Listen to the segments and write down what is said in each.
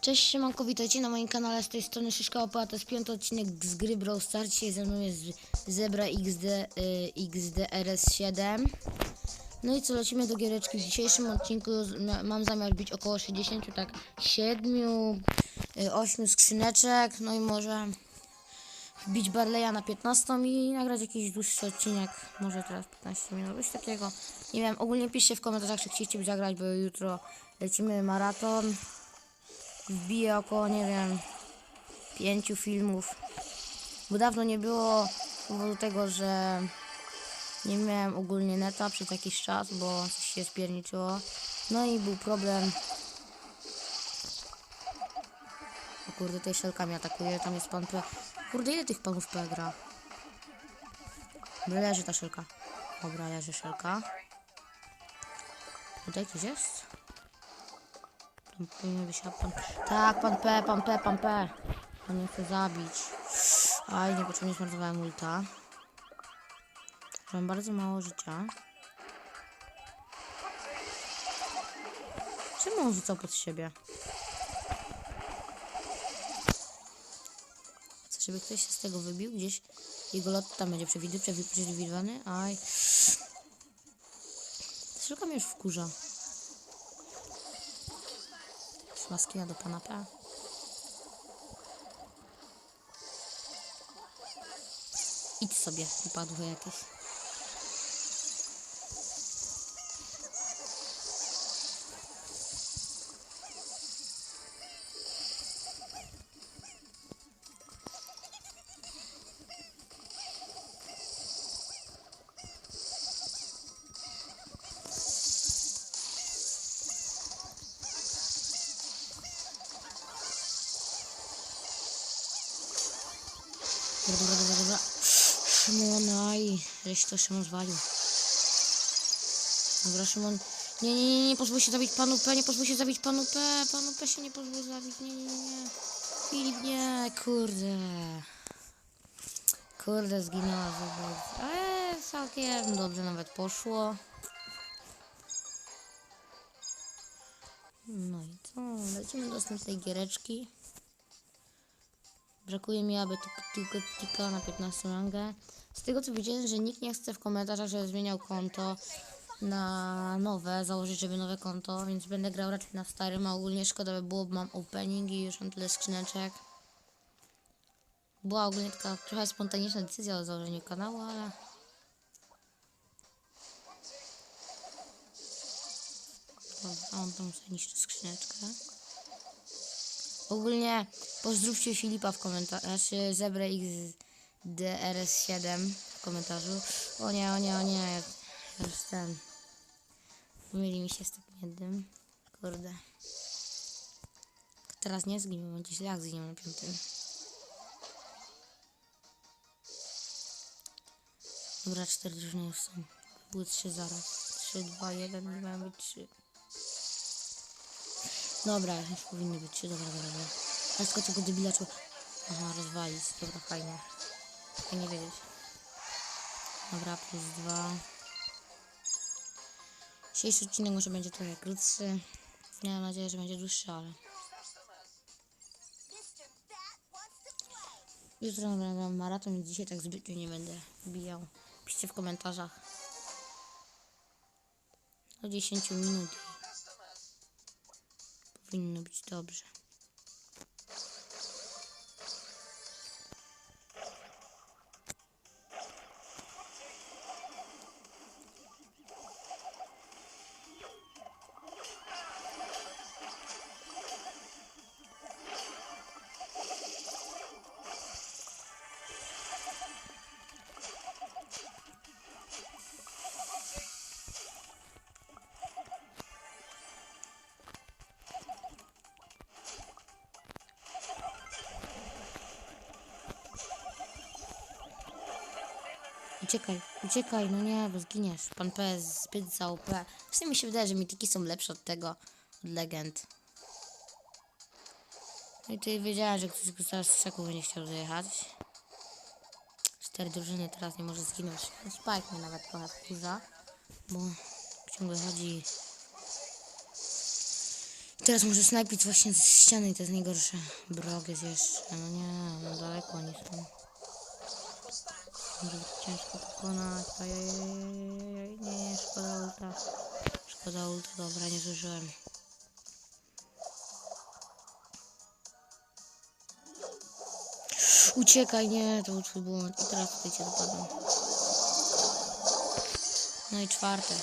Cześć, siemanko, witajcie na moim kanale, z tej strony Szyszka Opa, to jest piąty odcinek z gry Brawl Stars, dzisiaj ze mną jest Zebra XD, y, XDRS7 No i co, lecimy do giereczki, w dzisiejszym odcinku. Mam zamiar bić około 60, tak, 7, 8 skrzyneczek, no i może bić Barleya na 15 i nagrać jakiś dłuższy odcinek, może teraz 15 minut, coś takiego, nie wiem, ogólnie piszcie w komentarzach, czy chcieliście zagrać, bo jutro lecimy maraton wbije około, nie wiem, pięciu filmów. Bo dawno nie było z powodu tego, że nie miałem ogólnie neta przez jakiś czas, bo coś się spierniczyło. No i był problem. O kurde, tej szelkami atakuje, tam jest pan. Kurde, ile tych panów P gra? Leży ta szelka. Dobra, leży szelka. Tutaj ktoś jest? Powinien pan. Tak, pan P, pan P, pan P. On mnie chce zabić. Aj, niepotrzebnie zmarnowałem ulta. Mam bardzo mało życia. Czemu on rzucał pod siebie? Chcę, żeby ktoś się z tego wybił gdzieś. Jego lot tam będzie przewidy, przewi- przewidywany. Aj. Tylko mnie już wkurza. Maskina do pana P. Idź sobie, upadły jakieś. Żeś to Szymon zwalił. Dobra, Szymon. Nie, nie, nie, nie pozwól się zabić panu P, nie pozwól się zabić panu P. Panu P się nie pozwól zabić. Nie, nie, nie. Filip, nie, kurde. Kurde, zginęła zobacz. Ale całkiem dobrze nawet poszło. No i co? Lecimy do następnej giereczki. Brakuje mi, aby tylko tika na 15 rangę. Z tego co widziałem, że nikt nie chce w komentarzach, żeby zmieniał konto na nowe, założyć, żeby nowe konto, więc będę grał raczej na starym, a ogólnie szkoda by było, bo mam opening i już mam tyle skrzyneczek. Była ogólnie taka trochę spontaniczna decyzja o założeniu kanału, ale... Dobra, a on tam sobie niszczy skrzyneczkę. Ogólnie pozdrówcie Filipa w komentarzu, znaczy Zebra XDRS7 w komentarzu. O nie, o nie, o nie, już ten. Pomyli mi się z tym jednym. Kurde. Teraz nie zginie, będzie źle jak zginie na piątym. Dobra, cztery drużyny już są. Były trzy zaraz. Trzy, dwa, jeden, nie mają być trzy. Dobra, już powinny być trzy, dobra, dobra, dobra. Teraz tylko tego debila trzeba... Aha, rozwalić, dobra, fajnie. Fajnie wiedzieć. Dobra, plus dwa. Dzisiejszy odcinek może będzie trochę krótszy. Miałem nadzieję, że będzie dłuższy, ale... Jutro nagram maraton, więc dzisiaj tak zbytnio nie będę bijał. Piszcie w komentarzach. Do 10 minut. Powinno być dobrze. Uciekaj, uciekaj, no nie, bo zginiesz. Pan P jest zbyt za OP. W sumie mi się wydaje, że mitiki są lepsze od tego, od legend. No i tutaj wiedziałem, że ktoś go zaraz z szeku będzie chciał dojechać. Cztery drużyny teraz nie może zginąć. Spike mnie nawet trochę wkurza, bo ciągle chodzi teraz muszę snajpić właśnie z ściany i to jest najgorsze. Brok jest jeszcze, no nie, no daleko oni są. Może być ciężko pokonać, ajajajajaj, nie, szkoda ulta. Szkoda ulta, dobra, nie zużyłem. Uciekaj, nie, to był błąd. I teraz tutaj cię dopadną. No i czwarte.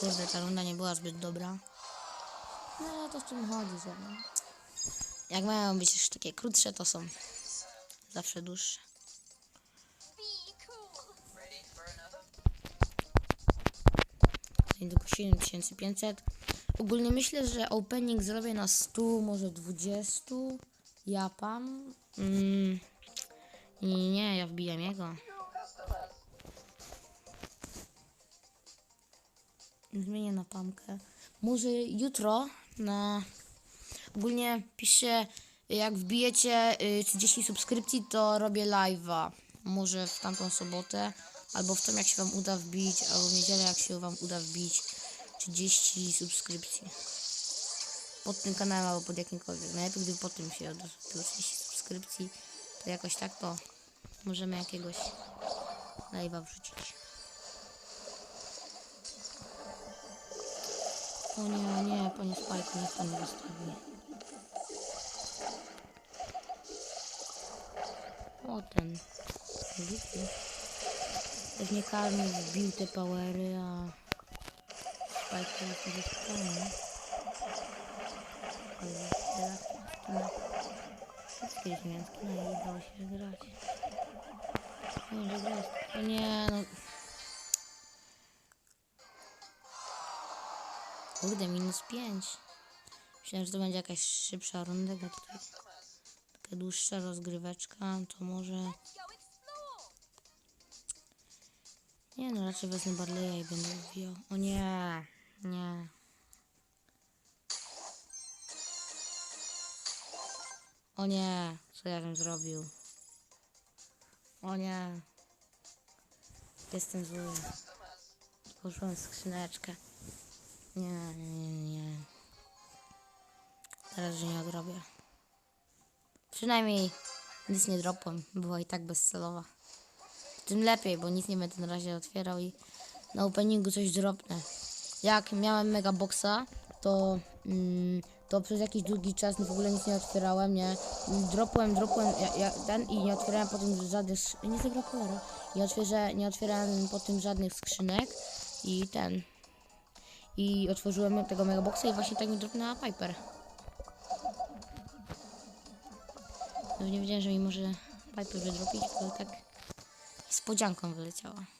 Kurde, ta runda nie była zbyt dobra. No to w tym chodzi, że no. Jak mają być już takie krótsze, to są zawsze dłuższe. 7500. Ogólnie myślę, że opening zrobię na 100, może 20. Japan. Mm. Nie, nie, ja wbijam jego. Zmienię na pamkę. Może jutro na... Ogólnie piszę, jak wbijecie y, 30 subskrypcji, to robię live'a. Może w tamtą sobotę, albo w tą jak się wam uda wbić, albo w niedzielę jak się wam uda wbić 30 subskrypcji. Pod tym kanałem albo pod jakimkolwiek. Najlepiej gdyby pod tym się odbyło 30 subskrypcji, to jakoś tak to możemy jakiegoś live'a wrzucić. O nie, nie, panie Spike, niech pan nie wystawi. O ten. Widzicie? Pewnie karny wbił te powery, a Spike teraz nie wystawi. Ale teraz skina. Wszystkie zmian skina i udało się wygrać. Nie, grać. O nie, no. Kurde, minus 5. Myślałem, że to będzie jakaś szybsza runda, tutaj taka dłuższa rozgryweczka, to może... Nie no, raczej wezmę Barleya i będę wbijał. O nie, nie. O nie, co ja bym zrobił? O nie. Jestem zły. Otworzyłem skrzyneczkę. Nie, nie, nie. Teraz, że nie odrobię. Przynajmniej nic nie dropłem. Była i tak bezcelowa. Tym lepiej, bo nic nie będę na razie otwierał i na openingu coś dropnę. Jak miałem mega boxa, to, mm, to przez jakiś długi czas w ogóle nic nie otwierałem, nie? Dropłem, dropłem ja, ja, ten i nie otwierałem potem żadnych Nie zagrał kolera. Nie, otwierze, nie otwierałem potem żadnych skrzynek i ten. I otworzyłem tego megaboxa i właśnie tak mi dropnęła Piper. No nie wiedziałem, że mi może Piper wydropić, bo tak z podzianką wyleciała.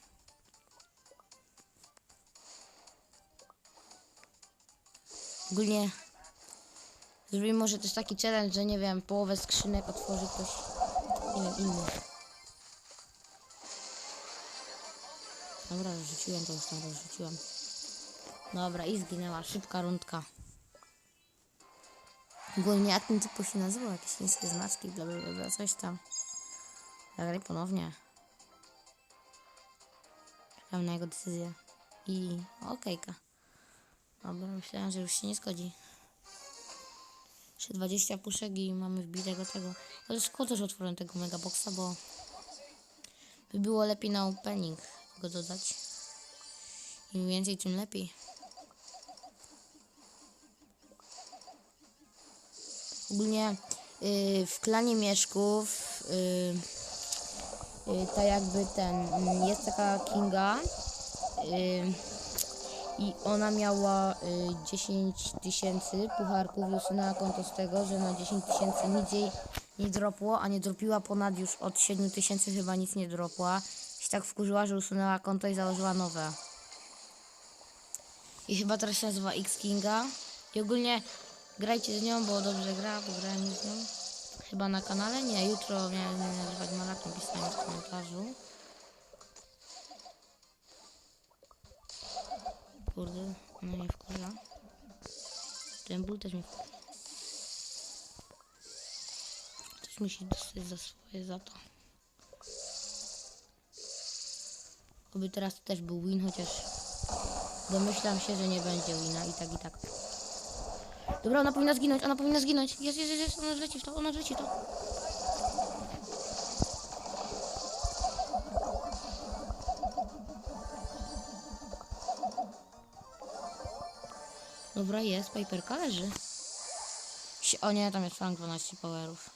Ogólnie zrobimy może też taki challenge, że nie wiem, połowę skrzynek otworzy ktoś, nie wiem, inny. Dobra, rzuciłem to już tam rozrzuciłem. Dobra, i zginęła. Szybka rundka. Ogólnie jak ten typu się nazywał? Jakieś chińskie znaczki, bla bla bla, coś tam. Zagraj ponownie. Czekam na jego decyzję. I okejka. Dobra, myślałem, że już się nie zgodzi. Jeszcze 20 puszek i mamy wbitego tego. Ale szkoda, że otworzyłem tego megaboxa, bo by było lepiej na opening go dodać. Im więcej, tym lepiej. Ogólnie y, w klanie mieszków y, y, ta jakby ten mm, jest taka Kinga y, i ona miała y, 10 tysięcy pucharków i usunęła konto z tego, że na 10 tysięcy nic jej nie dropło, a nie dropiła ponad już od 7 tysięcy chyba nic nie dropła. Się tak wkurzyła, że usunęła konto i założyła nowe. I chyba teraz się nazywa X Kinga. I ogólnie grajcie z nią, bo dobrze gra, bo grałem z nią. Chyba na kanale? Nie, jutro miałem nagrywać maraton, pisałem w komentarzu. Kurde, no nie wkurza. Ten ból też mnie wkurza. Ktoś musi dostać za swoje za to. Oby teraz to też był win, chociaż domyślam się, że nie będzie wina i tak i tak. Dobra, ona powinna zginąć, ona powinna zginąć. Jest, jest, jest, ona wleci w to, ona wleci w to. Dobra, jest, Piperka leży. O nie, tam jest Frank 12 powerów.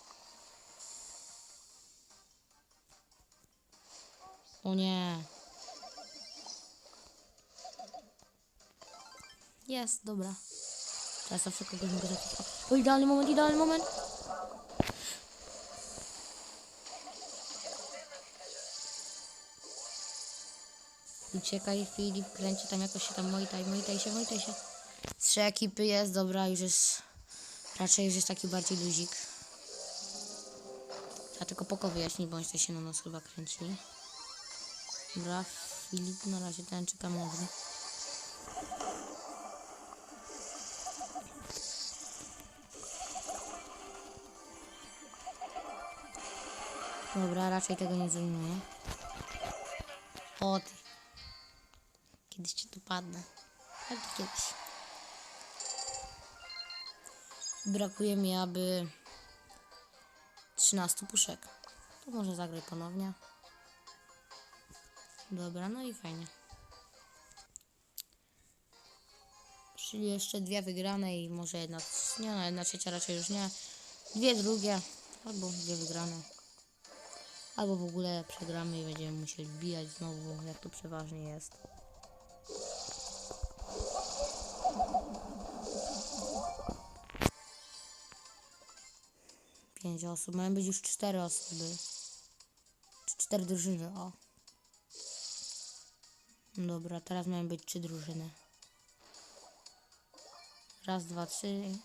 O nie. Jest, dobra. Teraz zawsze kogoś mogę zacząć. O, idealny moment, idealny moment. Uciekaj, Filip, kręci tam jakoś się tam mojtaj, mojtaj się, mojtaj się. Trzy ekipy jest, dobra, już jest... Raczej już jest taki bardziej luzik. Trzeba tylko poko wyjaśnić, bądź to się na nas chyba kręci. Dobra, Filip, na razie ten na gry. Dobra, raczej tego nie zajmuję. O ty. Kiedyś ci tu padnę. To kiedyś. Brakuje mi, aby 13 puszek. To może zagraj ponownie. Dobra, no i fajnie. Czyli jeszcze dwie wygrane i może jedna, nie no, jedna trzecia raczej już nie. Dwie drugie, albo dwie wygrane. Albo w ogóle przegramy i będziemy musieli wbijać znowu, jak to przeważnie jest. Pięć osób, mają być już cztery osoby. Czy cztery drużyny, o. Dobra, teraz mają być trzy drużyny. Raz, dwa, trzy.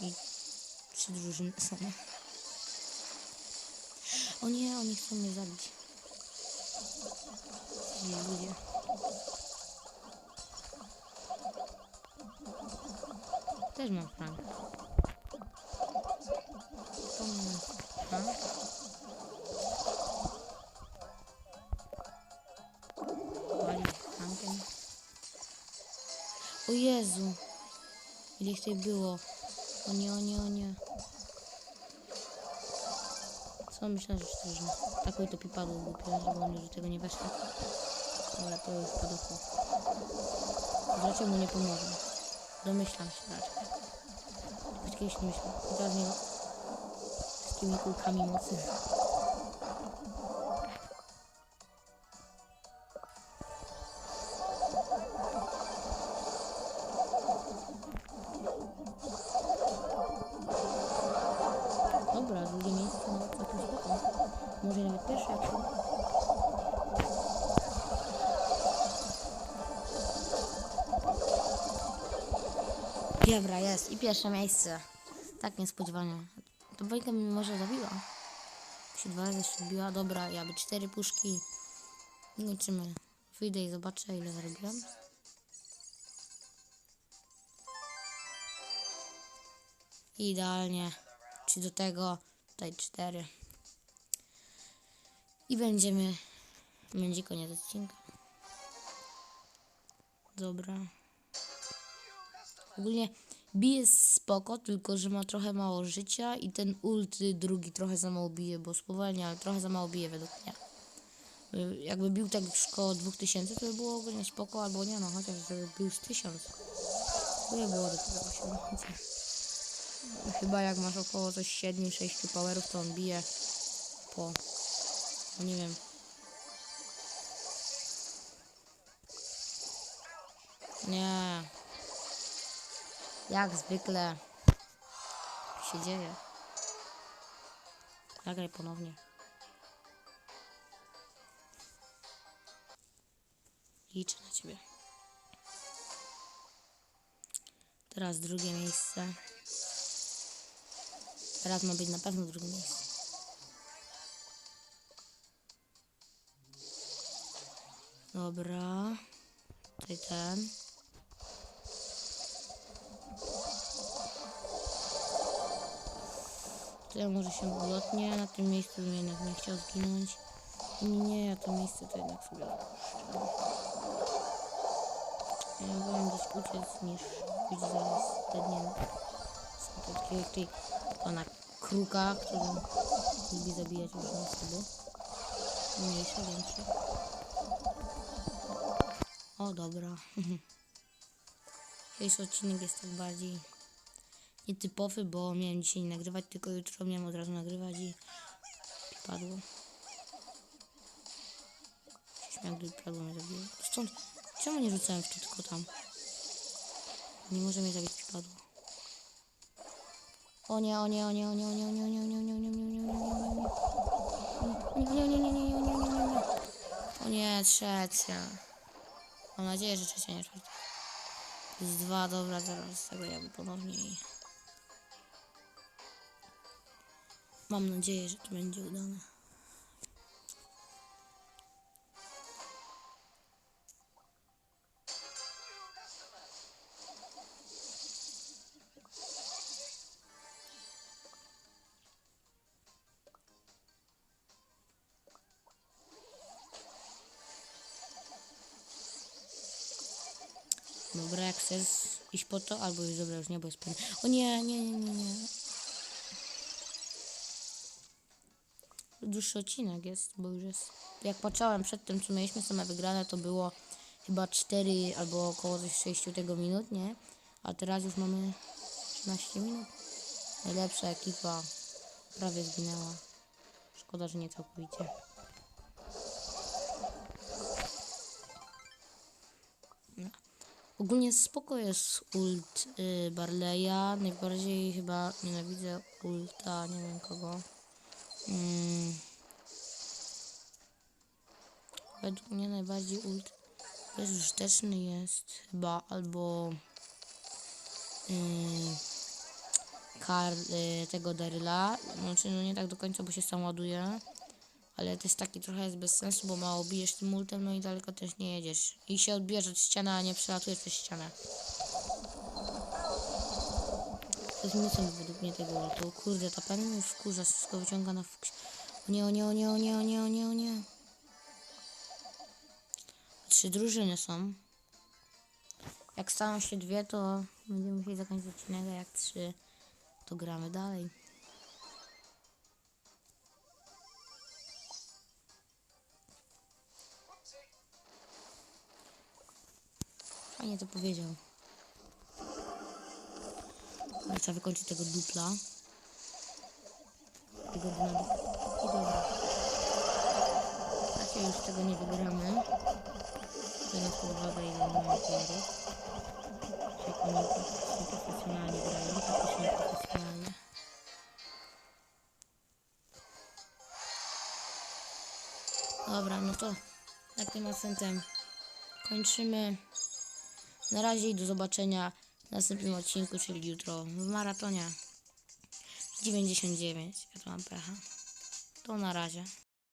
I trzy drużyny są. O nie, oni chcą mnie zabić. Nie, ludzie. Też mam frank. O Jezu. Ile ich tutaj było. O nie, o nie, o nie. Co myślę, że szczerze. Taką to pipadło głupio, żeby oni do tego nie weszli. Ale to już poduchło. Raczej mu nie pomoże. Domyślam się raczej. Kiedyś nie myślę. Teraz tymi kulkami mocy. Dobra, drugie miejsce, no całkiem spoko. Może nawet pierwsze jak się... Dobra, jest i pierwsze miejsce. Tak niespodziewanie. To bojka mi może zabiła. Się dwa razy jeszcze odbiła. Dobra, ja by cztery puszki. Liczymy. Wyjdę i zobaczę ile zarobiłem. Idealnie. Czy do tego tutaj cztery. I będziemy. Będzie koniec odcinka. Dobra. Ogólnie bije jest spoko, tylko że ma trochę mało życia i ten ult drugi trochę za mało bije, bo spowalnia, ale trochę za mało bije według mnie. Y, Jakby bił tak już koło 2000, to by było ogólnie spoko, albo nie no, chociaż żeby bił z 1000. To nie było do tego 8000. Chyba jak masz około coś 7-6 powerów, to on bije po, no nie wiem, nie, jak zwykle się dzieje. Nagraj ponownie. Liczę na ciebie. Teraz drugie miejsce. Teraz ma być na pewno drugie miejsce. Dobra. Tutaj ten. Tutaj może się ulotnie. Na tym miejscu bym jednak nie chciał zginąć. Nie, ja to miejsce to jednak sobie odpuszczę. Ja wolę gdzieś uciec niż być zaraz stadniemy. Są takie jak tej pana kruka, który lubi zabijać różne osoby. Mniejsze, większe. O, dobra. Dzisiejszy odcinek jest tak bardziej nietypowy, bo miałem dzisiaj nie nagrywać, tylko jutro miałem od razu nagrywać i padło. Śmiał, gdy padło mnie zabiło. Stąd, czemu nie rzucałem w to tylko tam? Nie może mnie zabić, przypadło. O nie, o nie, o nie, o nie, o nie, o nie, o nie, o nie, o nie, o nie, o nie, o nie, o nie, o nie, o nie, o nie, o nie, o nie, nie, nie, nie, nie, nie, nie. O nie, trzecia. Mam nadzieję, że trzecia, nie czwarta. To jest dwa, dobra, zaraz z tego jakby ponownie i... Mam nadzieję, że to będzie udane. Dobra, jak chcesz iść po to, albo już dobra, już nie, bo jest pewnie. O nie, nie, nie, nie, nie. Dłuższy odcinek jest, bo już jest. Jak patrzałem przed tym, co mieliśmy same wygrane, to było chyba 4 albo około coś 6 tego minut, nie? A teraz już mamy 13 minut. Najlepsza ekipa prawie zginęła. Szkoda, że nie całkowicie. Ogólnie spoko jest ult y, Barleya. Najbardziej chyba nienawidzę ulta, nie wiem kogo. Mm. Według mnie najbardziej ult bezużyteczny jest chyba albo y, kar y, tego Daryla. Znaczy no nie tak do końca, bo się sam ładuje. Ale też taki trochę jest bez sensu, bo mało bijesz tym multem, no i daleko też nie jedziesz. I się odbierz od ściany, a nie przelatujesz przez ścianę. To jest minusem według mnie tego ultu. Kurde, ta pani mnie wkurza, wszystko wyciąga na fuks. O nie, o nie, o nie, o nie, o nie, o nie, o nie. Trzy drużyny są. Jak staną się dwie, to będziemy musieli zakończyć odcinek, a jak trzy, to gramy dalej. Fajnie to powiedział. Ale trzeba wykończyć tego dupla. Tego dna. I dobra. Raczej już tego nie wygramy. Biorąc pod uwagę ile mamy playerów. Jak oni profesjonalnie grają, praktycznie profesjonalnie. Dobra, no to tym akcentem kończymy. Na razie i do zobaczenia następnym odcinku, czyli jutro w maratonie 99. Ja tu mam pecha. To na razie.